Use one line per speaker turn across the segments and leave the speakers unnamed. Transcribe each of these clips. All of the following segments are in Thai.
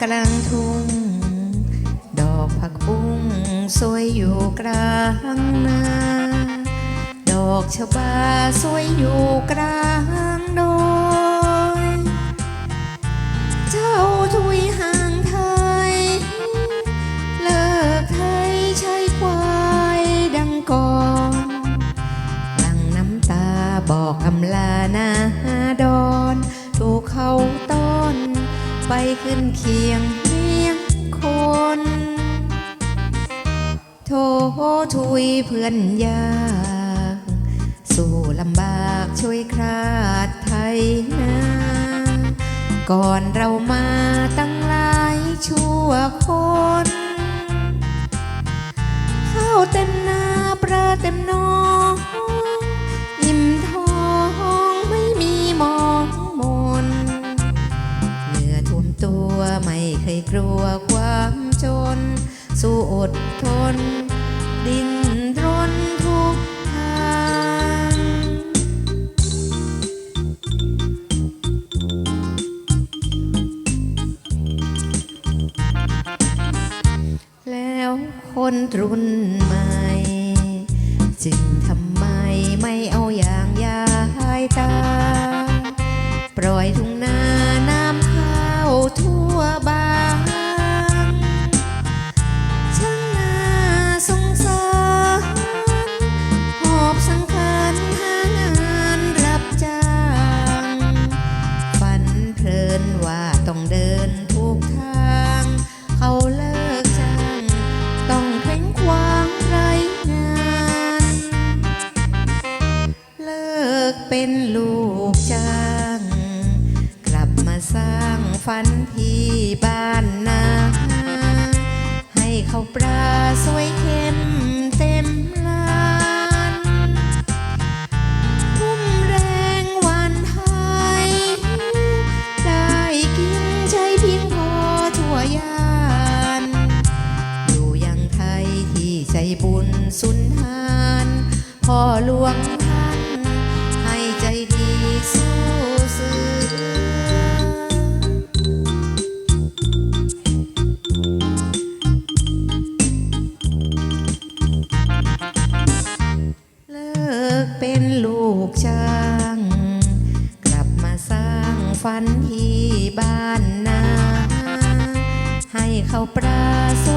กลางทุ่ง ดอกผักบุ้งสวยอยู่กลางนาดอกชบาสวยอยู่กลางดง ไปขึ้นเคียงเคียงคนโททุยเพื่อนยากสู้ลำบากช่วยคราดไทยนาก่อนเรามาตั้งหลายชั่วคนข้าวเต็มนาปลาเต็มนอง กลัวความจน สู้อดทน ดิ้นรนทุกทาง แล้วคนรุ่นใหม่ จึงทำไมไม่เอาอย่างยายตา ปล่อยทุ่ง เป็นลูกจ้าง กลับมาสร้างฝันที่บ้านนา ให้เขาวปลาสวยเข้มเต็มลานทุ่มแรงวันไทย ได้กินใช้เพียงพอทั่วยาน อยู่ยังไทยที่ใจบุญสุนทาน พ่อหลวง เลิกเป็นลูกจ้าง กลับมาสร้างฝันที่บ้านนา ให้เขาปลาส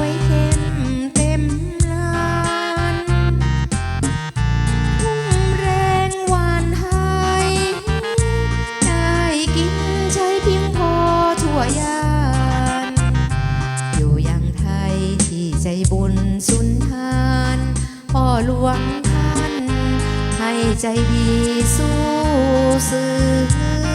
ใจบุญสุนทานพ่อหลวงท่าน ให้ใจดีสู้เสือ